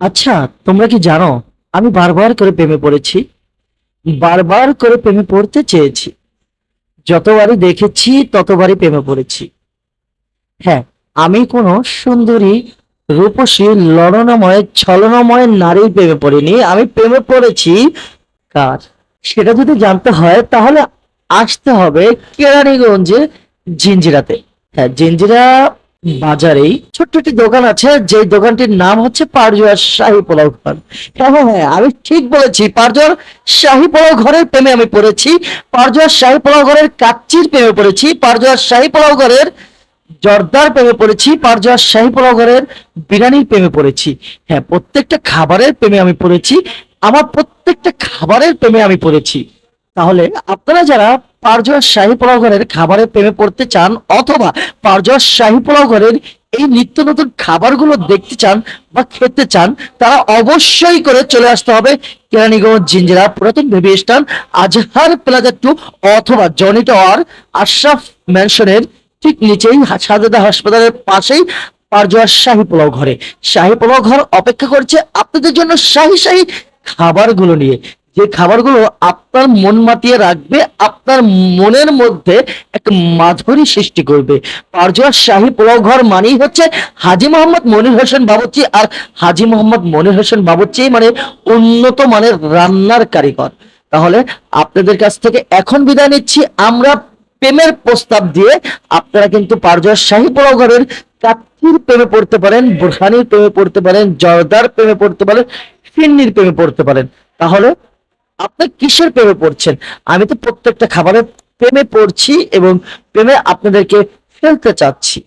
আচ্ছা তোমরা কি জানো, আমি বারবার করে প্রেমে পড়েছি, বারবার করে প্রেমে পড়তে চেয়েছি। যতবারই দেখেছি, ততবারই প্রেমে পড়েছি। হ্যাঁ আমি কোনো সুন্দরী, রূপসী লড়নময় ছলনময় নারীর প্রেমে পড়িনি, আমি প্রেমে পড়েছি। কার? সেটা যদি জানতে হয়, তাহলে আসতে হবে কেরানীগঞ্জে জিঞ্জিরাতে। হ্যাঁ জিঞ্জিরা বাজারেই ছোট্ট একটি দোকান আছে যে দোকানটির নাম হচ্ছে পারজোয়ার শাহী পোলাও ঘর। হ্যাঁ হ্যাঁ হ্যাঁ আমি ঠিক বলেছি পারজোয়ার শাহী পোলাও ঘরের প্রেমে আমি পড়েছি পারজোয়ার শাহী পোলাও ঘরের কাচ্চির প্রেমে পড়েছি পারজোয়ার শাহী পোলাও ঘরের জর্দার প্রেমে পড়েছি পারজোয়ার শাহী পোলাও ঘরের বিরিয়ানির প্রেমে পড়েছি। হ্যাঁ প্রত্যেকটা খাবারের প্রেমে আমি পড়েছি, আমার প্রত্যেকটা খাবারের প্রেমে আমি পড়েছি। তাহলে আপনারা যারা পারজোয়ার শাহী পোলাও ঘরের খাবারের প্রেমে পড়তে চান অথবা পারজোয়ার শাহী পোলাও ঘরের এই নিত্য নতুন খাবারগুলো দেখতে চান বা খেতে চান, তারা অবশ্যই করে চলে আসতে হবে কেরানীগঞ্জ জিঞ্জিরা পুরাতন baby stand Azhar plaza two অথবা জনি টাওয়ার আশরাফ ম্যানশনের ঠিক নিচেই সাজেদা হাসপাতালের পাশেই পারজোয়ার শাহী পোলাও ঘরে শাহী পোলাও ঘর অপেক্ষা করছে আপনাদের জন্য শাহী শাহী খাবারগুলো নিয়ে। যে খাবারগুলো আপনার মন মাতিয়ে রাখবে, আপনার মনের মধ্যে এক মাধুরী সৃষ্টি করবে। পারজোয়ার শাহী পোলাও ঘর মানেই হচ্ছে হাজি মোহাম্মদ মনির হোসেন বাবুর্চি আর হাজি মোহাম্মদ মনির হোসেন বাবুর্চি মানে উন্নত মানের রান্নার কারিগর। তাহলে আপনাদের কাছ থেকে এখন বিদায় নিচ্ছি। আমরা প্রেমের প্রস্তাব দিয়ে আপনারা কিন্তু পারজোয়ার শাহী পোলাও ঘরের কাচ্চির প্রেমে পড়তে পারেন, বোরহানির প্রেমে পড়তে পারেন, জর্দার প্রেমে পড়তে পারেন ফিন্নির প্রেমে পড়তে পারেন। তাহলে আপনি কিসের প্রেমে পড়ছেন? আমি তো প্রত্যেকটা খাবারের প্রেমে পড়ছি এবং প্রেমে আপনাদেরকে ফেলতে চাচ্ছি।